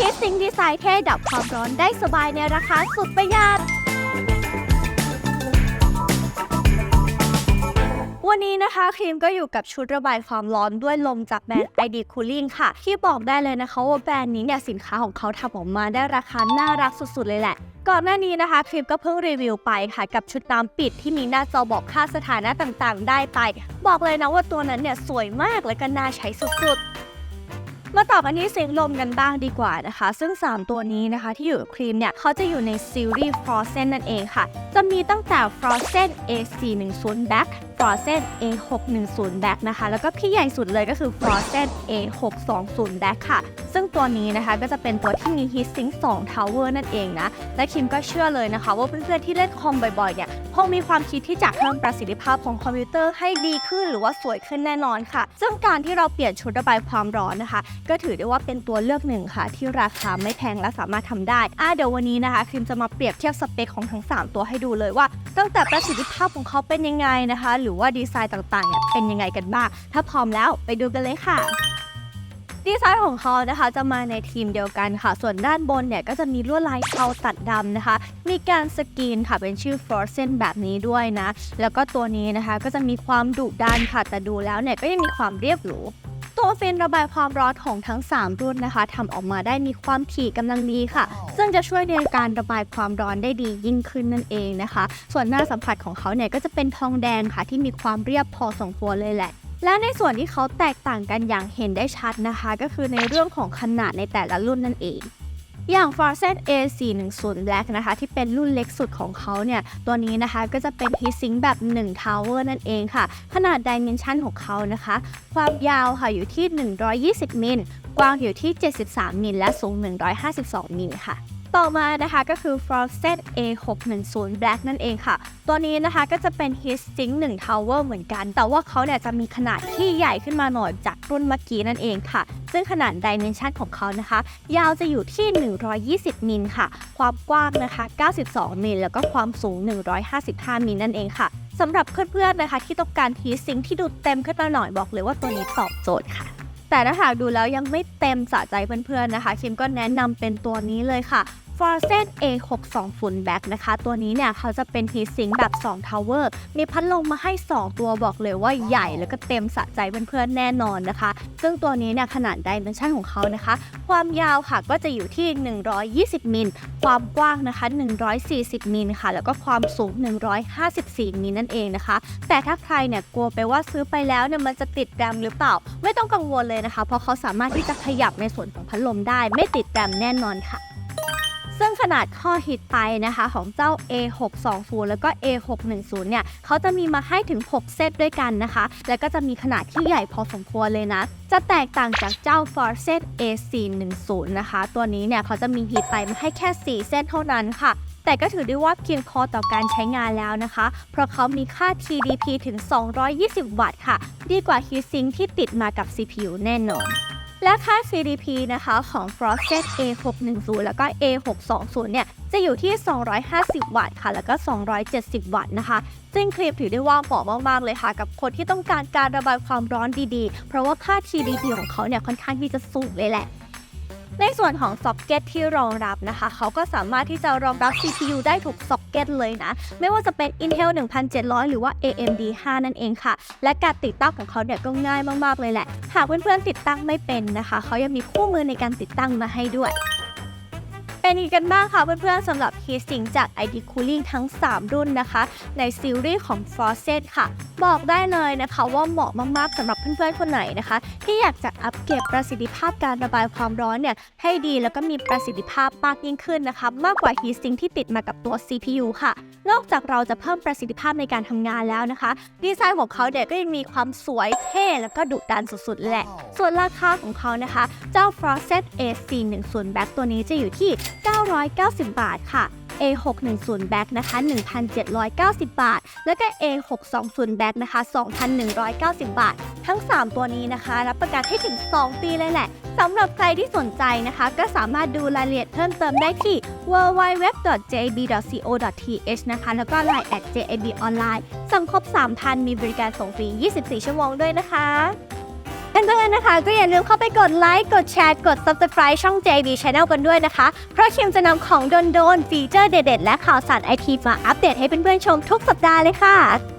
คิดซิงดีไซน์เท่ดับความร้อนได้สบายในราคาสุดประหยัด วันนี้นะคะครีมก็อยู่กับชุดระบายความร้อนด้วยลมจากแบรนด์ ID Cooling ค่ะ ที่บอกได้เลยนะคะว่าแบรนด์นี้เนี่ยสินค้าของเขาทำออกมาได้ราคาน่ารักสุดๆเลยแหละก่อนหน้านี้นะคะครีมก็เพิ่งรีวิวไปค่ะกับชุดน้ำปิดที่มีหน้าจอบอกค่าสถานะต่างๆ ได้ไป บอกเลยนะว่าตัวนั้นเนี่ยสวยมากและก็น่าใช้สุดๆ มาต่อกันที่เสียงลมกันบ้างดีกว่านะคะ ซึ่ง 3 ตัวนี้นะคะที่อยู่กับครีมเนี่ยเขาจะอยู่ในซีรีส์ Frozen นั่นเองค่ะ จะมีตั้งแต่ Frozen A410 Black Frozen A610 back นะคะ แล้วก็ที่ใหญ่สุดเลยก็คือ Frozen A620 back ค่ะ ซึ่งตัวนี้นะคะก็จะเป็นตัวที่มี Heat Sink 2 Tower นั่นเองนะ และคิมก็เชื่อเลยนะคะ ว่าเพื่อนๆที่เล่นคอมบ่อยๆเนี่ยคงมีความคิดที่จะเพิ่มประสิทธิภาพของคอมพิวเตอร์ให้ดีขึ้นหรือว่าสวยขึ้นแน่นอนค่ะ ซึ่งการที่เราเปลี่ยนชุดระบายความร้อนนะคะ ก็ถือได้ว่าเป็นตัวเลือกหนึ่งค่ะ ที่ราคาไม่แพงและสามารถทำได้อะเดี๋ยววันนี้นะคะคิมจะมาเปรียบเทียบสเปคของทั้ง 3 ตัวให้ดูเลยว่า ตั้งแต่ประสิทธิภาพของเขาเป็นยังไงนะคะ หรือว่าดีไซน์ต่างๆเนี่ยเป็นยังไงกันบ้าง ถ้าพร้อมแล้วไปดูกันเลยค่ะดีไซน์ของเขานะคะจะมาในทีมเดียวกันค่ะ ส่วนด้านบนเนี่ยก็จะมีลวดลายเทาตัดดำนะคะ มีการสกรีนค่ะเป็นชื่อ Frozen แบบนี้ด้วยนะ แล้วก็ตัวนี้นะคะก็จะมีความดุดันค่ะ แต่ดูแล้วเนี่ยก็ยังมีความเรียบหรู ฟินระบายความร้อนของทั้ง 3 รุ่นนะคะทำออกมาได้มีความถี่กำลังดีค่ะ ซึ่งจะช่วยในการระบายความร้อนได้ดียิ่งขึ้นนั่นเองนะคะ ส่วนหน้าสัมผัสของเขาเนี่ยก็จะเป็นทองแดงค่ะ ที่มีความเรียบพอสมควรเลยแหละและในส่วนที่เขาแตกต่างกันอย่างเห็นได้ชัดนะคะ ก็คือในเรื่องของขนาดในแต่ละรุ่นนั่นเอง อย่าง f o r s e t A410 Black นะคะ ที่เป็นรุ่นเล็กสุดของเขาเนี่ย ตัวนี้นะคะก็จะเป็น Heat Sink แบบ 1 Tower นั่นเองค่ะ ขนาด Dimension ของเขานะคะ ความยาวค่ะอยู่ที่ 120 มิล กว้างอยู่ที่ 73 มิล และสูง 152 มิลค่ะ ต่อมานะคะก็คือ Frosted A610 Black นั่นเองค่ะ ตัวนี้นะคะก็จะเป็น Heat Sink 1 Tower เหมือนกัน แต่ว่าเขาเนี่ยจะมีขนาดที่ใหญ่ขึ้นมาหน่อยจากรุ่นเมื่อกี้นั่นเองค่ะ ซึ่งขนาด Dimension ของเขานะคะ ยาวจะอยู่ที่ 120 มิลค่ะ ความกว้างนะคะ 92 มิล แล้วก็ความสูง 155 มิลนั่นเองค่ะสำหรับเพื่อนๆนะคะที่ต้องการ Heat Sink ที่ดูเต็มขึ้นมาหน่อยบอกเลยว่าตัวนี้ตอบโจทย์ค่ะแต่ถ้าหากดูแล้วยังไม่เต็มสะใจเพื่อนๆนะคะคิมก็แนะนำเป็นตัวนี้เลยค่ะ f o r s e t A620 Back นะคะ ตัวนี้เนี่ยเขาจะเป็น Heat Sink แบบ2 Tower มีพัดลมมาให้ 2 ตัวบอกเลยว่าใหญ่แล้วก็เต็มสะใจเพื่อนๆแน่นอนนะคะ ซึ่งตัวนี้เนี่ยขนาด Dimension ของเขานะคะ ความยาวค่ะก็จะอยู่ที่ 120 มิล ความกว้างนะคะ 140 มิลค่ะ แล้วก็ความสูง 154 มิลนั่นเองนะคะ แต่ถ้าใครเนี่ยกลัวไปว่าซื้อไปแล้วเนี่ยมันจะติดแรมหรือเปล่า ไม่ต้องกังวลเลยนะคะ เพราะเขาสามารถที่จะขยับในส่วนของพัดลมได้ ไม่ติดแรมแน่นอนค่ะ นาดข้อฮิตไปนะคะของเจ้า A620 แล้วก็ A610 เนี่ยเขาจะมีมาให้ถึง 6 เซตด้วยกันนะคะ แล้วก็จะมีขนาดที่ใหญ่พอสมควรเลยนะ จะแตกต่างจากเจ้า f o r s e t A410 นะคะ ตัวนี้เนี่ยเขาจะมีฮีตไปมาให้แค่ 4เส้นเท่านั้นค่ะแต่ก็ถือได้ว่าเพียงพอต่อการใช้งานแล้วนะคะ เพราะเขามีค่า TDP ถึง 220 วัตต์ค่ะ ดีกว่า Heatsink ที่ติดมากับ CPU แน่นอน และค่า CDP นะคะของ Frosted A610 แล้วก็ A620 เนี่ยจะอยู่ที่ 250 วัตต์ค่ะ แล้วก็ 270 วัตต์นะคะซึ่งคลิปถือได้ว่าเหมาะมาก ๆ เลยค่ะ กับคนที่ต้องการการระบายความร้อนดีๆ เพราะว่าค่า TDP ของเขาเนี่ยค่อนข้างที่จะสูงเลยแหละ ในส่วนของซ็อกเก็ตที่รองรับนะคะ เขาก็สามารถที่จะรองรับ CPU ได้ถูกซ็อกเก็ตเลยนะ ไม่ว่าจะเป็น Intel 1700 หรือว่า AMD 5 นั่นเองค่ะ และการติดตั้งของเขาเนี่ยก็ง่ายมากๆเลยแหละ หากเพื่อนๆติดตั้งไม่เป็นนะคะ เขายังมีคู่มือในการติดตั้งมาให้ด้วย เป็นอีกกันบ้างค่ะเพื่อนๆสำหรับ Heatsink จาก ID Cooling ทั้ง 3 รุ่นนะคะ ในซีรีส์ของ f o r s e t ค่ะ บอกได้เลยนะคะว่าเหมาะมากๆสำหรับเพื่อนๆคนไหนนะคะ ที่อยากจะอัปเกรดประสิทธิภาพการระบายความร้อนเนี่ยให้ดีแล้วก็มีประสิทธิภาพมากยิ่งขึ้นนะคะ มากกว่า Heatsink ที่ติดมากับตัว CPU ค่ะ นอกจากเราจะเพิ่มประสิทธิภาพในการทำงานแล้วนะคะ ดีไซน์ของเขาเนี่ยก็ยังมีความสวยเท่แล้วก็ดุดันสุดๆแหละ ส่วนราคาของเขานะคะ เจ้า f r o s t A410 Back ตัวนี้จะอยู่ที่990 บาทค่ะ A610 Back นะคะ 1,790 บาท แล้วก็ A620 Back นะคะ 2,190 บาท ทั้ง 3 ตัวนี้นะคะ รับประกันให้ถึง 2 ปีเลยแหละสำหรับใครที่สนใจนะคะ ก็สามารถดูรายละเอียดเพิ่มเติมได้ที่ www.jb.co.th นะคะ แล้วก็ line at jab online สั่งครบ 3,000 มีบริการส่งฟรี 24 ชั่วโมงด้วยนะคะ เพื่อนๆนะคะก็อย่าลืมเข้าไปกดไลค์กดแชร์กด subscribe ช่อง JB Channel กันด้วยนะคะ เพราะคิมจะนำของโดนๆฟีเจอร์เด็ดๆ และข่าวสารไอทีมาอัปเดตให้เพื่อนๆชมทุกสัปดาห์เลยค่ะ